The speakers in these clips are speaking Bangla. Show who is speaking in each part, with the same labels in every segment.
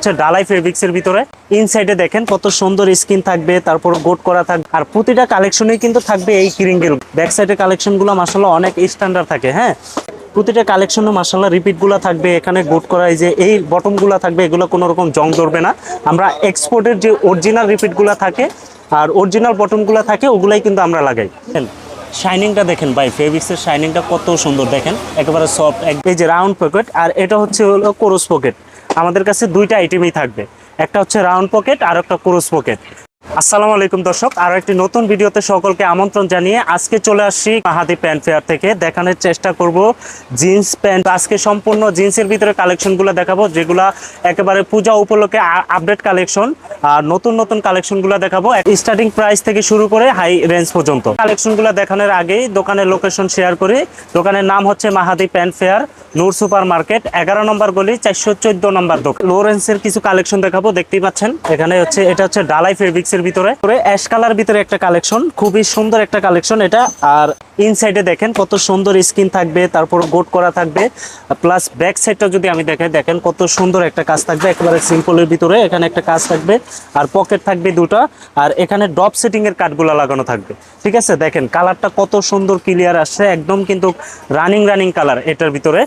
Speaker 1: হচ্ছে ডালাই ফেব্রিক্সের ভিতরে। ইনসাইডে দেখেন কত সুন্দর স্কিন থাকবে, তারপর গোট করা থাকবে, আর প্রতিটা কালেকশনেই কিন্তু থাকবে এই কিরিঙ্গেল ব্যাক সাইডের কালেকশনগুলো মাসাল্লাহ অনেক স্ট্যান্ডার্ড থাকে হ্যাঁ? প্রতিটা কালেকশনে মাসাল্লাহ রিপিটগুলো থাকবে, এখানে গোট করা, এই যে এই বটমগুলো থাকবে, এগুলো কোনো রকম জং ধরবে না। আমরা এক্সপোর্টের যে অরিজিনাল রিপিটগুলো থাকে আর অরিজিনাল বটমগুলো থাকে, ওগুলাই কিন্তু আমরা লাগাই শাইনিংটা দেখেন ভাই ফেব্রিক্সের শাইনিংটা কত সুন্দর, দেখেন? একেবারে সফট এই যে রাউন্ড পকেট আর এটা হচ্ছে হলো কোরস পকেট আমাদের কাছে দুইটা আইটেমই থাকবে। একটা হচ্ছে রাউন্ড পকেট আর একটা ক্রোস পকেট আসসালামু আলাইকুম দর্শক, আরও একটি নতুন ভিডিওতে সকলকে আমন্ত্রণ জানিয়ে আজকে চলে আসছি মাহাদি প্যান্ট ফেয়ার থেকে। দেখানোর চেষ্টা করব জিন্স প্যান্ট। আজকে সম্পূর্ণ জিন্সের ভিতরে কালেকশনগুলো দেখাবো, যেগুলা একেবারে পূজা উপলক্ষে আপডেট কালেকশন। আর নতুন নতুন কালেকশনগুলো দেখাবো। স্টার্টিং প্রাইস থেকে শুরু করে হাই রেঞ্জ পর্যন্ত। কালেকশনগুলো দেখানোর আগেই দোকানের লোকেশন শেয়ার করি। দোকানের নাম হচ্ছে Mahadi pant fair, Noor super market, এগারো নম্বর গলি, চারশো চোদ্দ নম্বর দোকান। লোরেন্সের কিছু কালেকশন দেখাবো, দেখতেই পাচ্ছেন। এখানে হচ্ছে, এটা হচ্ছে ডালাই ফেব্রিক্স এর ভিতরে। অ্যাশ কালার ভিতরে একটা কালেকশন খুবই সুন্দর একটা কালেকশন এটা। আর ইনসাইডে দেখেন কত সুন্দর স্কিন থাকবে, তারপর গোট করা থাকবে। প্লাস ব্যাক সাইডটা যদি আমি দেখাই, দেখেন কত সুন্দর একটা কাজ থাকবে। একেবারে সিম্পলের ভিতরে এখানে একটা কাজ থাকবে। আর পকেট থাকবে দুটা। আর এখানে ড্রপ সেটিং এর কাঠগুলো লাগানো থাকবে। ঠিক আছে? দেখেন কালারটা কত সুন্দর ক্লিয়ার আসছে। একদম কিন্তু রানিং রানিং কালার এটার ভিতরে।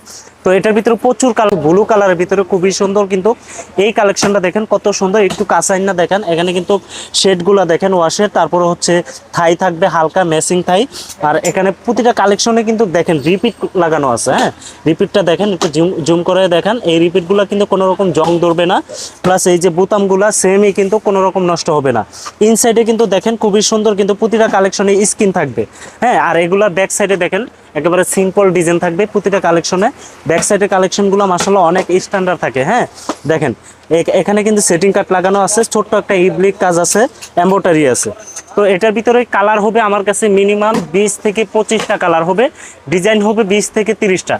Speaker 1: তো এটার ভিতরে প্রচুর কালার ব্লু কালারের ভিতরে খুবই সুন্দর কিন্তু এই কালেকশনটা দেখেন কত সুন্দর, একটু কাঁচাইন না দেখেন, এখানে কিন্তু শেডগুলো দেখেন ওয়াশের তারপরে হচ্ছে থাই থাকবে, হালকা মেসিং থাই, আর এখানে প্রতিটা কালেকশনে কিন্তু দেখেন রিপিট লাগানো আছে হ্যাঁ? রিপিটটা দেখেন, একটু জুম জুম করে দেখেন, এই রিপিটগুলো কিন্তু কোনো রকম জং ধরবে না প্লাস এই যে বোতামগুলো সেমই কিন্তু কোনো রকম নষ্ট হবে না। ইনসাইডে কিন্তু দেখেন খুবই সুন্দর কিন্তু প্রতিটা কালেকশনে স্কিন থাকবে হ্যাঁ? আর এগুলার ব্যাক সাইডে দেখেন, একেবারে সিম্পল ডিজাইন থাকবে প্রতিটা কালেকশনে ব্যাক সাইডের কালেকশনগুলো মাসাল্লাহ অনেক স্ট্যান্ডার্ড থাকে হ্যাঁ? দেখেন এখানে কিন্তু সেটিং কাট লাগানো আছে, ছোট্ট একটা ইবলিক কাজ আছে এম্বোটারি আছে। তো এটার ভিতরে কালার হবে আমার কাছে মিনিমাম বিশ থেকে পঁচিশটা কালার হবে ডিজাইন হবে বিশ থেকে তিরিশটা,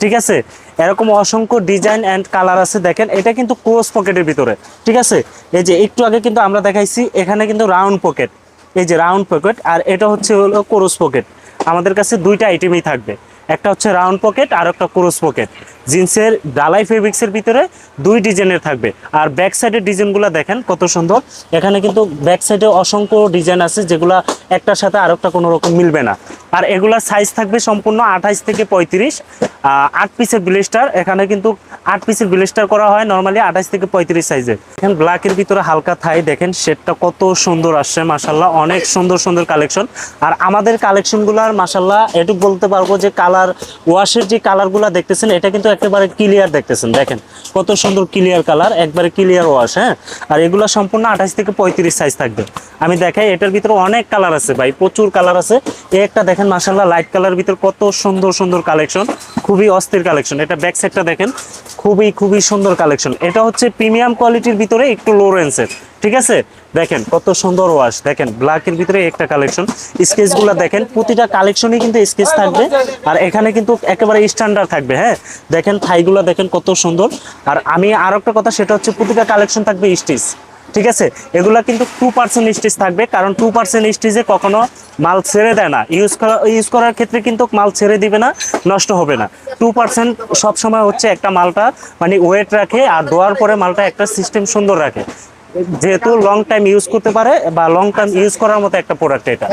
Speaker 1: ঠিক আছে? এরকম অসংখ্য ডিজাইন অ্যান্ড কালার আছে, দেখেন, এটা কিন্তু ক্রোস পকেটের ভিতরে, ঠিক আছে? এই যে একটু আগে কিন্তু আমরা দেখাইছি, এখানে কিন্তু রাউন্ড পকেট এই যে রাউন্ড পকেট আর এটা হচ্ছে হলো ক্রোস পকেট আমাদের কাছে দুইটা আইটেমই থাকবে। একটা হচ্ছে রাউন্ড পকেট আর একটা ক্রোস পকেট জিন্সের ডালাই ফেব্রিক্সের ভিতরে দুই ডিজাইনের থাকবে। আর ব্যাক সাইডের ডিজাইনগুলো দেখেন কত সুন্দর। এখানে কিন্তু ব্যাক সাইডে অসংখ্য ডিজাইন আছে যেগুলো একটার সাথে আরেকটা কোনো রকম মিলবে না। আর এগুলার সাইজ থাকবে সম্পূর্ণ আঠাইশ থেকে পঁয়ত্রিশ। আট পিসের ব্লেস্টার এখানে কিন্তু আট পিসের ব্লেস্টার করা হয় নর্মালি আঠাইশ থেকে পঁয়ত্রিশ সাইজের এখন ব্ল্যাকের ভিতরে হালকা থাই দেখেন শেডটা কত সুন্দর আসছে মাসাল্লাহ অনেক সুন্দর সুন্দর কালেকশন আর আমাদের কালেকশনগুলার মাসাল্লাহ এটুকু বলতে পারব যে কালার ওয়াশের যে কালারগুলো দেখতেছেন, এটা কিন্তু একেবারে ক্লিয়ার দেখতেছেন, দেখেন, কত সুন্দর ক্লিয়ার কালার একবারে ক্লিয়ার ওয়াশ হ্যাঁ? আর এগুলো সম্পূর্ণ আঠাশ থেকে পঁয়ত্রিশ সাইজ থাকবে। আমি দেখাই, এটার ভিতরে অনেক কালার আছে ভাই, প্রচুর কালার আছে। একটা দেখেন মাসাল্লাহ লাইট কালার ভিতর কত সুন্দর সুন্দর কালেকশন খুবই অস্থির কালেকশন এটা ব্যাক সাইডটা দেখেন, খুবই খুবই সুন্দর কালেকশন এটা হচ্ছে প্রিমিয়াম কোয়ালিটির ভিতরে একটু লো রেঞ্জের ঠিক আছে? দেখেন, কত সুন্দর ওয়াশ দেখেন ব্ল্যাকের ভিতরে একটা কালেকশন স্কেচগুলো দেখেন, প্রতিটা কালেকশনই কিন্তু স্কেচ থাকবে। আর এখানে কিন্তু একেবারে স্ট্যান্ডার্ড থাকবে হ্যাঁ? দেখেন থাইগুলো দেখেন কত সুন্দর। আর আমি আর একটা কথা, সেটা হচ্ছে প্রতিটা কালেকশন থাকবে স্টিচ ঠিক আছে? এগুলা কিন্তু টু পার্সেন্ট স্টিচ থাকবে, কারণ টু পার্সেন্ট স্টিচে কখনো মাল ছেড়ে দেয় না। ইউজ করা ইউজ করার ক্ষেত্রে কিন্তু মাল ছেড়ে দিবে না, নষ্ট হবে না। টু পার্সেন্ট সবসময় হচ্ছে একটা মালটা মানে ওয়েট রাখে আর দেওয়ার পরে মালটা একটা সিস্টেম সুন্দর রাখে। যেহেতু লং টাইম ইউজ করতে পারে বা লং টাইম ইউজ করার মতো একটা প্রোডাক্ট এটা।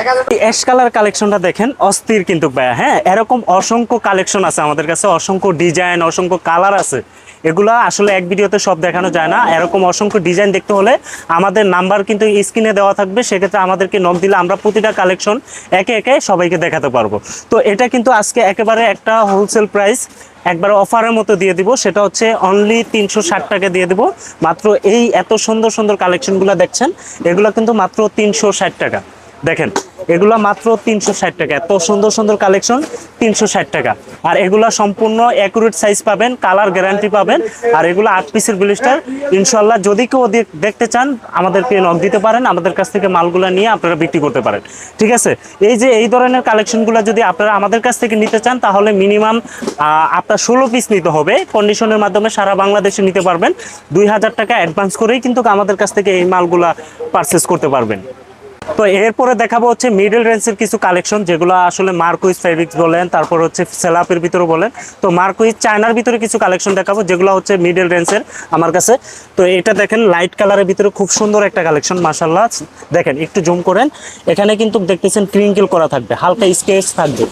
Speaker 1: অ্যাশ কালার কালেকশনটা দেখেন, অস্থির কিন্তু ভাইয়া হ্যাঁ? এরকম অসংখ্য কালেকশন আছে আমাদের কাছে, অসংখ্য ডিজাইন অসংখ্য কালার আছে। এগুলা আসলে এক ভিডিওতে সব দেখানো যায় না। এরকম অসংখ্য ডিজাইন দেখতে হলে আমাদের নাম্বার কিন্তু স্ক্রিনে দেওয়া থাকবে। সেক্ষেত্রে আমাদেরকে নক দিলে আমরা প্রতিটা কালেকশন একে একে সবাইকে দেখাতে পারব। তো এটা কিন্তু আজকে একেবারে একটা হোলসেল প্রাইস একবার অফারের মতো দিয়ে দিব। সেটা হচ্ছে অনলি তিনশো ষাট টাকা দিয়ে দিব। মাত্র এই এত সুন্দর সুন্দর কালেকশনগুলো দেখছেন, এগুলো কিন্তু মাত্র তিনশো ষাট টাকা। দেখেন, এগুলা মাত্র তিনশো ষাট টাকা। এত সুন্দর সুন্দর কালেকশন তিনশো ষাট টাকা। আর এগুলা সম্পূর্ণ অ্যাকুরেট সাইজ পাবেন কালার গ্যারান্টি পাবেন। আর এগুলো আট পিসের ব্লিস্টার ইনশাল্লাহ যদি কেউ দেখতে চান, আমাদেরকে নক দিতে পারেন, আমাদের কাছ থেকে মালগুলা নিয়ে আপনারা বিক্রি করতে পারেন। ঠিক আছে? এই যে এই ধরনের কালেকশনগুলো যদি আপনারা আমাদের কাছ থেকে নিতে চান, তাহলে মিনিমাম আপনার ষোলো পিস নিতে হবে। কন্ডিশনের মাধ্যমে সারা বাংলাদেশে নিতে পারবেন। দুই হাজার টাকা অ্যাডভান্স করেই কিন্তু আমাদের কাছ থেকে এই মালগুলা পারচেস করতে পারবেন। তো এরপরে দেখাবো হচ্ছে মিডল রেঞ্জের কিছু কালেকশন যেগুলো আসলে মার্কুইজ ফেব্রিক্স বলেন, তারপর হচ্ছে সেলাপের ভিতরে বলেন। তো মার্কুইজ চায়নার ভিতরে কিছু কালেকশন দেখাবো, যেগুলো হচ্ছে মিডল রেঞ্জের আমার কাছে। তো এটা দেখেন লাইট কালারের ভিতরে খুব সুন্দর একটা কালেকশন মাসাল্লাহ দেখেন, একটু জুম করেন। এখানে কিন্তু দেখতেছেন ক্রিঙ্কেল করা থাকবে, হালকা স্কেচ থাকবে।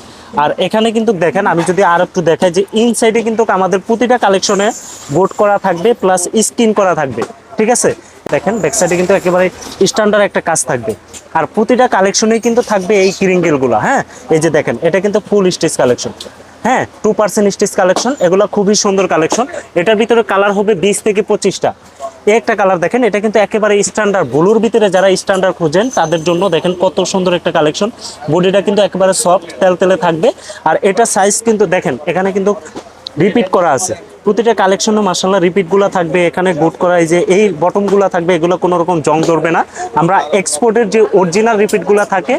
Speaker 1: আর এখানে কিন্তু দেখেন, আমি যদি আর একটু দেখাই যে ইনসাইডে কিন্তু আমাদের প্রতিটা কালেকশনে গোট করা থাকবে প্লাস স্কিন করা থাকবে, ঠিক আছে? দেখেন ব্যাক সাইডে কিন্তু একেবারে স্ট্যান্ডার্ড একটা কাজ থাকবে। আর প্রতিটা কালেকশনেই কিন্তু থাকবে এই কিরিঙ্গেলগুলো হ্যাঁ? এই যে দেখেন, এটা কিন্তু ফুল স্টেজ কালেকশন হ্যাঁ টু পার্সেন্ট স্টেজ কালেকশন এগুলো খুবই সুন্দর কালেকশন এটার ভিতরে কালার হবে বিশ থেকে পঁচিশটা। একটা কালার দেখেন, এটা কিন্তু একেবারে স্ট্যান্ডার্ড ব্লুর ভিতরে যারা স্ট্যান্ডার্ড খুঁজেন, তাদের জন্য দেখেন কত সুন্দর একটা কালেকশন বডিটা কিন্তু একেবারে সফট তেল তেলে থাকবে। আর এটা সাইজ কিন্তু দেখেন, এখানে কিন্তু রিপিট করা আছে। প্রতিটা কালেকশনে মাসাল্লাহ রিপিটগুলো থাকবে, এখানে গোট করা, এই যে এই বটমগুলো থাকবে, এগুলো কোনো রকম জং ধরবে না। আমরা এক্সপোর্টের যে অরিজিনাল রিপিটগুলো থাকে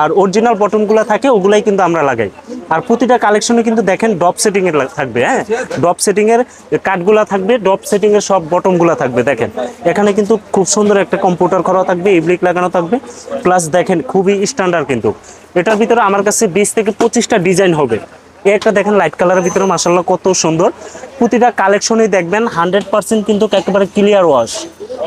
Speaker 1: আর অরিজিনাল বটনগুলো থাকে, ওগুলাই কিন্তু আমরা লাগাই। আর প্রতিটা কালেকশনে কিন্তু দেখেন ড্রপ সেটিং এর থাকবে হ্যাঁ? ড্রপ সেটিং এর কাঠগুলা থাকবে ড্রপ সেটিং এর সব বটনগুলো থাকবে, দেখেন। এখানে কিন্তু খুব সুন্দর একটা কম্পিউটার করা থাকবে ইবলিক লাগানো থাকবে প্লাস দেখেন খুবই স্ট্যান্ডার্ড কিন্তু। এটার ভিতরে আমার কাছে বিশ থেকে পঁচিশটা ডিজাইন হবে। একটা দেখেন লাইট কালারের ভিতরে মাসাল্লাহ কত সুন্দর। প্রতিটা কালেকশনই দেখবেন হান্ড্রেড পার্সেন্ট কিন্তু একেবারে ক্লিয়ার ওয়াশ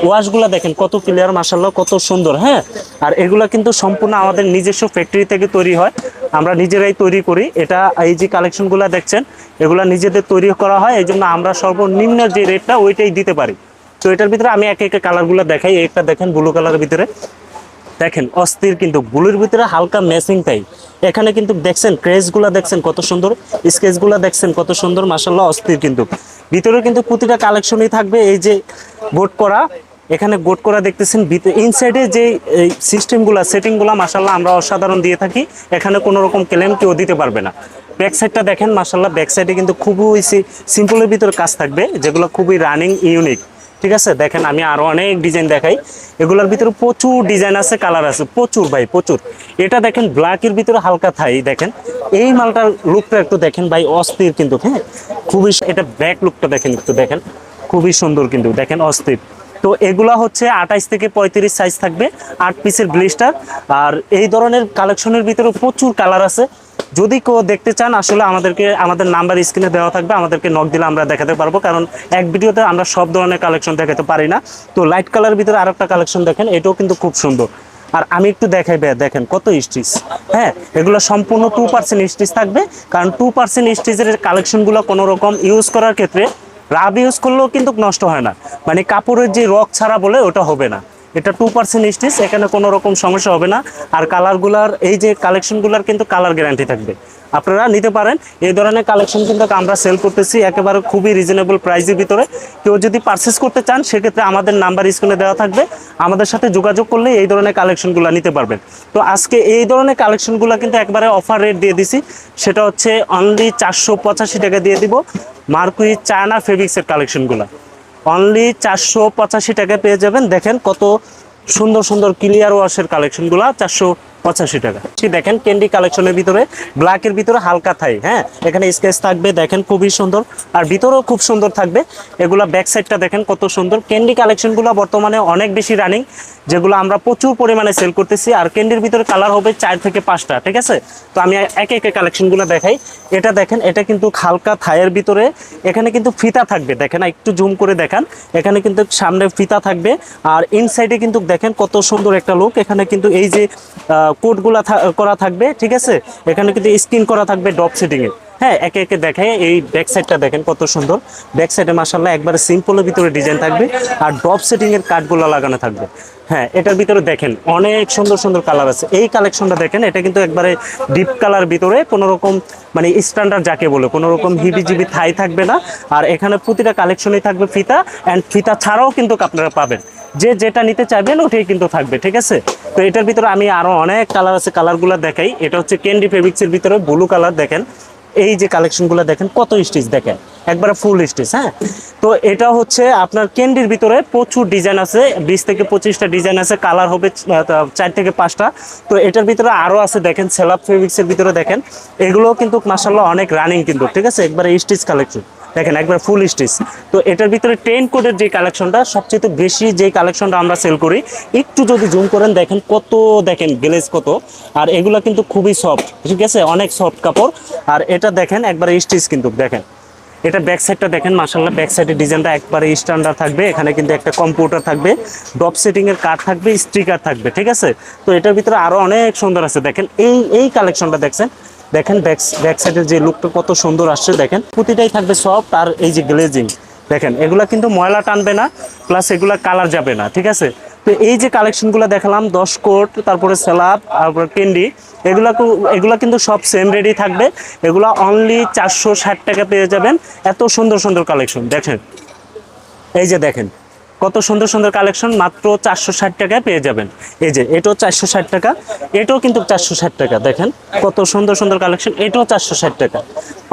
Speaker 1: ওয়াশগুলো দেখেন কত ক্লিয়ার মাসাল্লাহ কত সুন্দর হ্যাঁ? আর এগুলা কিন্তু সম্পূর্ণ আমাদের নিজস্ব ফ্যাক্টরি থেকে তৈরি হয়। আমরা নিজেরাই তৈরি করি। এটা এই যে কালেকশনগুলো দেখছেন, এগুলা নিজেদের তৈরি করা হয়, এই জন্য আমরা সর্বনিম্ন যে রেটটা ওইটাই দিতে পারি। তো এটার ভিতরে আমি এক একটা কালারগুলো দেখাই। একটা দেখেন ব্লু কালারের ভিতরে। দেখেন, অস্থির কিন্তু। ব্লুর ভিতরে হালকা ম্যাচিং টাই এখানে কিন্তু দেখছেন ক্রেজগুলো দেখছেন কত সুন্দর স্কেচগুলো দেখছেন কত সুন্দর মাসাল্লাহ অস্থির কিন্তু। ভিতরে কিন্তু প্রতিটা কালেকশনই থাকবে, এই যে গোট করা। এখানে গোট করা দেখতেছেন ইনসাইডে যে সিস্টেমগুলো সেটিংগুলো মাসাল্লাহ আমরা অসাধারণ দিয়ে থাকি। এখানে কোনো রকম ক্লেম কেউ দিতে পারবে না। ব্যাক সাইডটা দেখেন মাসাল্লাহ ব্যাক সাইডে কিন্তু খুবই সিম্পলের ভিতরে কাজ থাকবে, যেগুলো খুবই রানিং ইউনিক ঠিক আছে? দেখেন, আমি আরও অনেক ডিজাইন দেখাই। এগুলোর ভিতরে প্রচুর ডিজাইন আছে কালার আছে, প্রচুর ভাই, প্রচুর। এটা দেখেন ব্ল্যাকের ভিতরে হালকা থাই, দেখেন। এই মালটার লুকটা একটু দেখেন ভাই, অস্থির কিন্তু হ্যাঁ? খুবই এটা ব্যাক লুকটা দেখেন একটু, দেখেন। খুবই সুন্দর কিন্তু, দেখেন, অস্থির। তো এগুলা হচ্ছে আঠাইশ থেকে পঁয়ত্রিশ সাইজ থাকবে, আট পিসের ব্লিস্টার আর এই ধরনের কালেকশনের ভিতরে প্রচুর কালার আছে। যদি কেউ দেখতে চান, আসলে আমাদেরকে, আমাদের নাম্বার স্ক্রিনে দেওয়া থাকবে, আমাদেরকে নক দিলে আমরা দেখাতে পারব, কারণ এক ভিডিওতে আমরা সব ধরনের কালেকশন দেখাতে পারি না। তো লাইট কালার ভিতরে আরেকটা কালেকশন দেখেন, এটাও কিন্তু খুব সুন্দর। আর আমি একটু দেখাই দেখেন কত স্টিচ হ্যাঁ এগুলো সম্পূর্ণ টু পার্সেন্ট স্টিচ থাকবে, কারণ টু পার্সেন্ট স্টিচের কালেকশনগুলো কোনো রকম ইউজ করার ক্ষেত্রে রাব ইউজ করলেও কিন্তু নষ্ট হয় না। মানে কাপড়ের যে রক ছাড়া বলে ওটা হবে না। এটা টু পার্সেন্ট স্টিচ, এখানে কোনো রকম সমস্যা হবে না। আর কালারগুলার, এই যে কালেকশনগুলার কিন্তু কালার গ্যারান্টি থাকবে। আপনারা নিতে পারেন। এই ধরনের কালেকশন কিন্তু আমরা সেল করতেছি একেবারে খুবই রিজনেবল প্রাইসের ভিতরে। কেউ যদি পারচেস করতে চান, সেক্ষেত্রে আমাদের নাম্বার স্ক্রিনে দেওয়া থাকবে। আমাদের সাথে যোগাযোগ করলে এই ধরনের কালেকশনগুলো নিতে পারবেন। তো আজকে এই ধরনের কালেকশনগুলো কিন্তু একবারে অফার রেট দিয়ে দিছি। সেটা হচ্ছে অনলি চারশো পঁচাশি টাকা দিয়ে দিব। মার্কুই চায়না ফেব্রিক্সের কালেকশনগুলো অনলি চারশো পঁচাশি টাকা পেয়ে যাবেন। দেখেন কত সুন্দর সুন্দর ক্লিয়ার ওয়াশের কালেকশনগুলো চারশো পঁচাশি টাকা। দেখেন ক্যান্ডি কালেকশনের ভিতরে ব্ল্যাকের ভিতরে হালকা থাই হ্যাঁ? এখানে স্কেচ থাকবে, দেখেন খুবই সুন্দর। আর ভিতরেও খুব সুন্দর থাকবে। এগুলা ব্যাক সাইডটা দেখেন কত সুন্দর। ক্যান্ডি কালেকশনগুলো বর্তমানে অনেক বেশি রানিং যেগুলো আমরা প্রচুর পরিমাণে সেল করতেছি। আর ক্যান্ডির ভিতরে কালার হবে চার থেকে পাঁচটা, ঠিক আছে? তো আমি একে একে কালেকশনগুলো দেখাই। এটা দেখেন, এটা কিন্তু হালকা থাইয়ের ভিতরে, এখানে কিন্তু ফিতা থাকবে। দেখেন, একটু জুম করে দেখান। এখানে কিন্তু সামনে ফিতা থাকবে। আর ইনসাইডে কিন্তু দেখেন কত সুন্দর একটা লুক এখানে কিন্তু এই যে কোডগুলা করা থাকবে, ঠিক আছে? এখানে কিন্তু স্ক্রিন করা থাকবে ডপ সেটিংয়ে হ্যাঁ একে একে দেখে এই ব্যাক সাইডটা দেখেন কত সুন্দর। ব্যাক সাইডে মাসাল্লাহ একবারে সিম্পলের ভিতরে ডিজাইন থাকবে আর ডপ সেটিং এর কাঠগুলো লাগানো থাকবে। হ্যাঁ এটার ভিতরে দেখেন, অনেক সুন্দর সুন্দর কালার আছে। এই কালেকশনটা দেখেন, এটা কিন্তু একবারে ডিপ কালার ভিতরে কোনো রকম মানে স্ট্যান্ডার্ড যাকে বলে কোনো রকম হিবি জিবি থাই থাকবে না। আর এখানে প্রতিটা কালেকশনই থাকবে ফিতা অ্যান্ড ফিতা ছাড়াও কিন্তু আপনারা পাবেন। যে যেটা নিতে চাইবেন, ওটাই কিন্তু থাকবে, ঠিক আছে? তো এটার ভিতরে আমি আরও অনেক কালার আছে কালারগুলো দেখাই। এটা হচ্ছে ক্যান্ডি ফেব্রিক্সের ভিতরে ব্লু কালার দেখেন। এই যে কালেকশনগুলো দেখেন, কত স্টিচ দেখেন। একবারে ফুল স্টিচ হ্যাঁ? তো এটা হচ্ছে আপনার ক্যান্ডির ভিতরে প্রচুর ডিজাইন আছে, বিশ থেকে পঁচিশটা ডিজাইন আছে কালার হবে চার থেকে পাঁচটা। তো এটার ভিতরে আরও আছে, দেখেন সেলাপ ফেব্রিক্সের ভিতরে দেখেন। এগুলো কিন্তু মাসাল্লাহ অনেক রানিং কিন্তু, ঠিক আছে? একবারে স্টিচ কালেকশন দেখেন, একবার ফুল স্টিচ তো এটার ভিতরে টেন কোডের যে কালেকশনটা সবচেয়ে বেশি যে কালেকশনটা আমরা সেল করি, একটু যদি জুম করেন, দেখেন কত, দেখেন গ্লেজ কত। আর এগুলা কিন্তু খুবই সফট ঠিক আছে? অনেক সফট কাপড়। আর এটা দেখেন, একবার স্টিচ কিন্তু, দেখেন। এটা ব্যাক সাইডটা দেখেন মাসাল্লাহ ব্যাক সাইডের ডিজাইনটা একবারে স্ট্যান্ডার্ড থাকবে। এখানে কিন্তু একটা কম্পিউটার থাকবে ডপ সেটিং এর কার্ড থাকবে স্টিকার থাকবে, ঠিক আছে? তো এটার ভিতরে আরও অনেক সুন্দর আছে। দেখেন, এই এই কালেকশনটা দেখছেন দেখেন ব্যাক ব্যাক সাইডের যে লুকটা কত সুন্দর আসছে দেখেন। প্রতিটাই থাকবে সফট আর এই যে গ্লেজিং দেখেন, এগুলা কিন্তু ময়লা টানবে না প্লাস এগুলা কালার যাবে না, ঠিক আছে? তো এই যে কালেকশনগুলো দেখালাম, দশ কোট, তারপরে স্যালাপ তারপরে ক্যান্ডি এগুলা এগুলা কিন্তু সব সেম রেডি থাকবে। এগুলা অনলি চারশো ষাট টাকা পেয়ে যাবেন। এত সুন্দর সুন্দর কালেকশন দেখেন। এই যে দেখেন কত সুন্দর সুন্দর কালেকশন? মাত্র চারশো ষাট টাকায় পেয়ে যাবেন। এই যে, এটাও চারশো ষাট টাকা, এটাও কিন্তু চারশো ষাট টাকা, দেখেন কত সুন্দর সুন্দর কালেকশন, এটাও চারশো ষাট টাকা।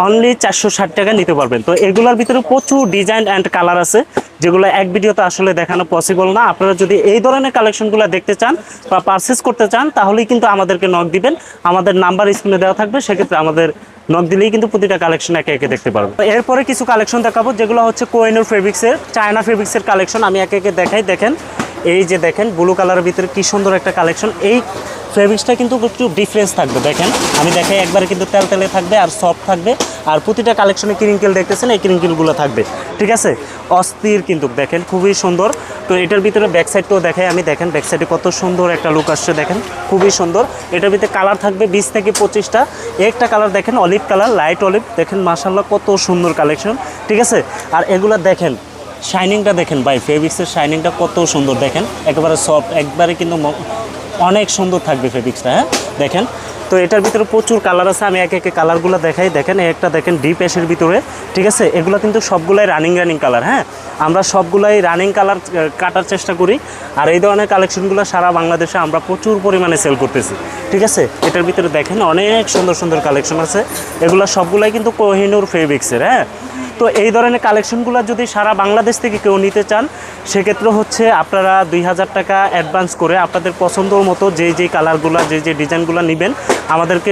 Speaker 1: অনলি চারশো ষাট টাকা নিতে পারবেন। তো এগুলোর ভিতরে প্রচুর ডিজাইন অ্যান্ড কালার আছে, যেগুলো এক ভিডিওতে আসলে দেখানো পসিবল না। আপনারা যদি এই ধরনের কালেকশনগুলো দেখতে চান বা পারচেস করতে চান, তাহলেই কিন্তু আমাদেরকে নক দিবেন। আমাদের নাম্বার স্ক্রিনে দেওয়া থাকবে, সেক্ষেত্রে আমাদের নক দিলেই কিন্তু প্রতিটা কালেকশন একে একে দেখতে পারব। এরপরে কিছু কালেকশন দেখাবো, যেগুলো হচ্ছে কোয়েনোর ফেব্রিক্সের, চায়না ফেব্রিক্সের কালেকশন আমি একে একে দেখাই। দেখেন, এই যে দেখেন ব্লু কালারের ভিতরে কি সুন্দর একটা কালেকশন এই ফেব্রিক্সটা কিন্তু একটু ডিফারেন্স থাকবে, দেখেন। আমি দেখাই, একবারে কিন্তু তেল তেলে থাকবে আর সফট থাকবে। আর প্রতিটা কালেকশনে ক্রিঙ্কেল দেখতেছেন, এই ক্রিঙ্কেলগুলো থাকবে। ঠিক আছে? অস্থির কিন্তু, দেখেন, খুবই সুন্দর। তো এটার ভিতরে ব্যাক সাইডটাও দেখাই আমি। দেখেন ব্যাক সাইডে কত সুন্দর একটা লুক আসছে, দেখেন, খুবই সুন্দর। এটার ভিতরে কালার থাকবে বিশ থেকে পঁচিশটা। একটা কালার দেখেন অলিভ কালার লাইট অলিভ দেখেন মাসাল্লাহ কত সুন্দর কালেকশন ঠিক আছে? আর এগুলা দেখেন শাইনিংটা দেখেন ভাই ফেব্রিক্সের শাইনিংটা কত সুন্দর, দেখেন। একেবারে সফট একবারে কিন্তু অনেক সুন্দর থাকবে ফেব্রিক্সটা হ্যাঁ? দেখেন, তো এটার ভিতরে প্রচুর কালার আছে, আমি একে একে কালারগুলো দেখাই। দেখেন একটা দেখেন ডিপ অ্যাশের ভিতরে, ঠিক আছে? এগুলো কিন্তু সবগুলাই রানিং রানিং কালার হ্যাঁ? আমরা সবগুলাই রানিং কালার কাটার চেষ্টা করি। আর এই ধরনের কালেকশনগুলো সারা বাংলাদেশে আমরা প্রচুর পরিমাণে সেল করতেছি, ঠিক আছে? এটার ভিতরে দেখেন অনেক সুন্দর সুন্দর কালেকশন আছে। এগুলো সবগুলাই কিন্তু কোহিনুর ফেব্রিক্সের হ্যাঁ? তো এই ধরনের কালেকশনগুলো যদি সারা বাংলাদেশ থেকে কেউ নিতে চান, সেক্ষেত্রে হচ্ছে আপনারা দুই হাজার টাকা অ্যাডভান্স করে আপনাদের পছন্দর মতো যে যে কালারগুলো যে যে ডিজাইনগুলো নেবেন, আমাদেরকে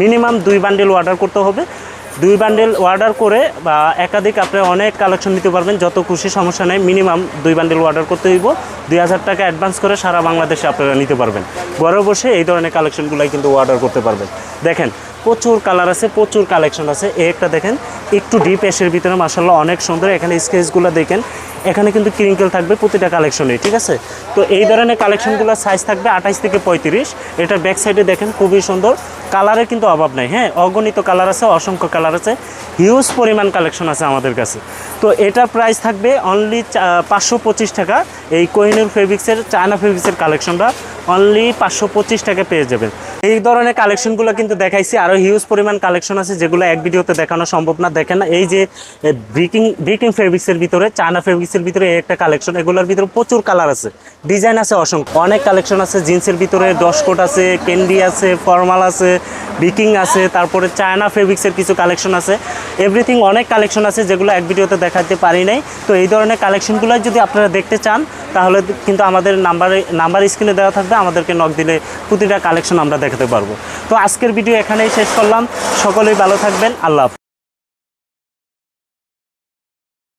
Speaker 1: মিনিমাম দুই বান্ডেল অর্ডার করতে হবে। দুই বান্ডেল অর্ডার করে, বা একাধিক আপনি অনেক কালেকশন নিতে পারবেন, যত খুশি সমস্যা নেই মিনিমাম দুই বান্ডেল অর্ডার করতে হইব। দুই হাজার টাকা অ্যাডভান্স করে সারা বাংলাদেশে আপনারা নিতে পারবেন। ঘরে বসে এই ধরনের কালেকশনগুলাই কিন্তু অর্ডার করতে পারবেন। দেখেন প্রচুর কালার আছে, প্রচুর কালেকশন আছে। এই একটা দেখেন, একটু ডিপ এসের ভিতরে মাসাল্লাহ অনেক সুন্দর। এখানে স্কেচগুলো দেখেন, এখানে কিন্তু ক্রিঙ্কেল থাকবে প্রতিটা কালেকশনে ঠিক আছে? তো এই ধরনের কালেকশনগুলো সাইজ থাকবে আঠাইশ থেকে পঁয়ত্রিশ। এটার ব্যাক সাইডে দেখেন, খুবই সুন্দর। কালারের কিন্তু অভাব নাই হ্যাঁ? অগণিত কালার আছে, অসংখ্য কালার আছে। হিউজ পরিমাণ কালেকশন আছে আমাদের কাছে। তো এটা প্রাইস থাকবে অনলি পাঁচশো পঁচিশ টাকা। এই কোহিনুর ফেব্রিক্সের চায়না ফেব্রিক্সের কালেকশনটা অনলি পাঁচশো পঁচিশ টাকা পেয়ে যাবেন। এই ধরনের কালেকশনগুলো কিন্তু দেখাইছি। আরও হিউজ পরিমাণ কালেকশন আছে যেগুলো এক ভিডিওতে দেখানো সম্ভব না। দেখেন এই যে ব্রিকিং ব্রিকিং ফেব্রিক্সের ভিতরে চায়না ফেব্রিক্সের ভিতরে একটা কালেকশন এগুলোর ভিতরে প্রচুর কালার আছে। ডিজাইন আছে অসংখ্য। অনেক কালেকশন আছে জিন্সের ভিতরে ডসকোট আছে ক্যান্ডি আছে ফর্মাল আছে বিকিং আছে, তারপরে চায়না ফেব্রিক্সের কিছু কালেকশন আছে। এভরিথিং অনেক কালেকশন আছে যেগুলো এক ভিডিওতে দেখাতে পারি নাই। তো এই ধরনের কালেকশনগুলো যদি আপনারা দেখতে চান তাহলে কিন্তু আমাদের নাম্বারে, নাম্বার স্ক্রিনে দেওয়া থাকবে, আমাদেরকে নক দিলে প্রতিটা কালেকশন আমরা দেখাতে পারব। তো আজকের ভিডিও এখানেই শেষ করলাম। সকলেই ভালো থাকবেন। আল্লাহ।